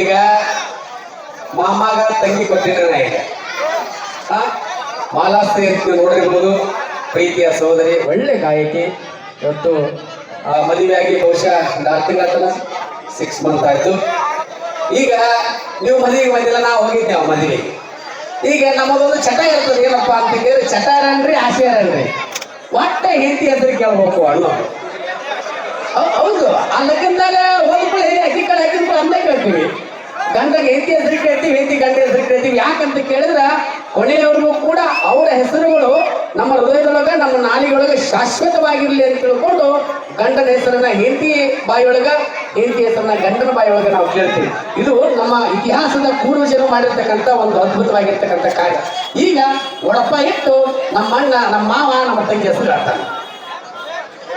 ಈಗ ಮಾಮಾಗ ತಂಗಿ ಕೊಟ್ಟಿದ್ರೆ ನಾ ಈಗ ಮಾಲಾಸ್ತಿ ಅಂತ ನೋಡಿರ್ಬೋದು. ಪ್ರೀತಿಯ ಸಹೋದರಿ, ಒಳ್ಳೆ ಗಾಯಕಿ. ಇವತ್ತು ಮದುವೆಯಾಗಿ ಬಹುಶಃ ಆರು ತಿಂಗಳ ಸಿಕ್ಸ್ ಮಂತ್ ಆಯ್ತು. ಈಗ ನೀವು ಮದುವೆಗೆ ಬಂದಿಲ್ಲ, ನಾವು ಹೋಗಿದ್ದೆ ಆ ಮದುವೆ ಈಗ ನಮಗೊಂದು ಚಟ ಇರ್ತದೆ, ಏನಪ್ಪ ಅಂತ ಕೇಳಿದ್ರೆ ಚಟಾರನ್ರಿ ಇರನ್ರಿ ಒಟ್ಟೆ ಹೆಂಡತಿ ಹೆಸರು ಕೇಳ್ಬೇಕು ಅಣ್ಣ. ಹೌದು, ಆ ಕೇಳ್ತೀವಿ ಗಂಡಗೆ ಹೆಂಡತಿ ಹೆಸರು ಕೇಳ್ತೀವಿ, ಹೆಂಡತಿ ಗಂಡ ಹೆಸರು ಕೇಳ್ತೀವಿ. ಯಾಕಂತ ಕೇಳಿದ್ರ ಕೊನೆಯವರೆಗೂ ಕೂಡ ಅವರ ಹೆಸರುಗಳು ನಮ್ಮ ಹೃದಯದೊಳಗ, ನಮ್ಮ ನಾಲಿಗಳೊಳಗ ಶಾಶ್ವತವಾಗಿರ್ಲಿ ಅಂತ ತಿಳ್ಕೊಂಡು ಗಂಡನ ಹೆಸರನ್ನ ಹೆಂಡತಿ ಬಾಯಿಯೊಳಗ, ಹೆಂಡತಿ ಹೆಸರನ್ನ ಗಂಡನ ಬಾಯಿಯೊಳಗ ನಾವು ಕೇಳ್ತೀವಿ. ಇದು ನಮ್ಮ ಇತಿಹಾಸದ ಪೂರ್ವಜರು ಮಾಡಿರ್ತಕ್ಕಂಥ ಒಂದು ಅದ್ಭುತವಾಗಿರ್ತಕ್ಕಂಥ ಕಾರ್ಯ. ಈಗ ಒಡಪ್ಪ ಇಟ್ಟು ನಮ್ಮ ಅಣ್ಣ, ನಮ್ಮ ಮಾವ, ನಮ್ಮ ತಂಗಿ ಹೆಸರು ಹೇಳ್ತಾನೆ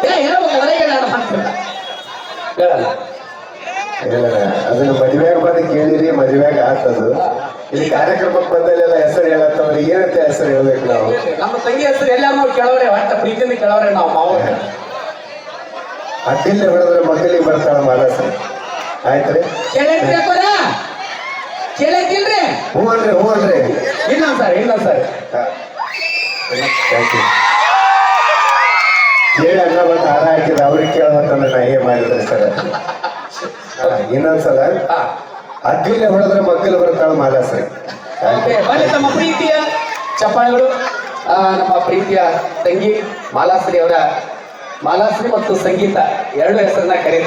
ಏ ಹೇಳ್ಬೇಕಲ್ಲ ಹೇಳ. ಮಾಡ್ತಿಲ್ಲ ಹೇಳಲ್ಲ. ಅದನ್ನ ಮದುವೆಯಾಗ ಬಂದು ಕೇಳಿರಿ ಮದುವೆಯಾಗ ಆತದು. ಇಲ್ಲಿ ಕಾರ್ಯಕ್ರಮಕ್ಕೆ ಬಂದಲ್ಲೆಲ್ಲ ಹೆಸರು ಹೇಳತ್ತವ್ರಿ ಏನಂತ ಹೆಸರು ಹೇಳ್ಬೇಕು ನಾವು? ನಮ್ಮ ತಂಗಿ ಹೆಸರು ಎಲ್ಲ ನಾವು ಕೇಳವ್ರೆ ಒಟ್ಟ ಪ್ರೀತಿಯಿಂದ ಕೇಳವ್ರೆ ನಾವು ಮಾವ ಅಡ್ಡಿಲ್ಲ ಹೊಡೆದ್ರೆ ಮಕ್ಕಳಿಗೆ ಬರ್ತಾಳ ಮಾನಸ ಆಯ್ತ್ರಿ? ಕೇಳೈತಿಲ್ರಿ ಹ್ಞೂ ಅನ್ರಿ ಹ್ಞೂ ಅನ್ರಿ. ಇಲ್ಲ ಸರ್ ಇಲ್ಲ ಸರ್. ಹಾ. Thank you. ಕೇಳಿ ಅಣ್ಣ ಬಂದು ಹಾರ ಹಾಕಿದ ಅವ್ರಿಗೆ ಕೇಳಬೇಕಂದ್ರೆ ನಾ ಏನ್ ಮಾಡಿದ್ರೆ ಸರ್. ಇನ್ನೊಂದ್ಸಲ. ಅಡ್ಡಿಲ್ಲ ಹೊಡೆದ್ರೆ ಮಗ್ಗಲು ಬರ್ತಾಳ ಮಾನಸ್ರಿ ಓಕೆ, ಬನ್ನಿ ನಮ್ಮ ಪ್ರೀತಿಯ ಚಪ್ಪಾಳೆಗಳು. ನಮ್ಮ ಪ್ರೀತಿಯ ತಂಗಿ ಮಾಲಾಶ್ರೀ ಅವರ ಮಾಲಾಶ್ರೀ ಮತ್ತು ಸಂಗೀತ ಎರಡು ಹೆಸರನ್ನ ಕರೀತಾರೆ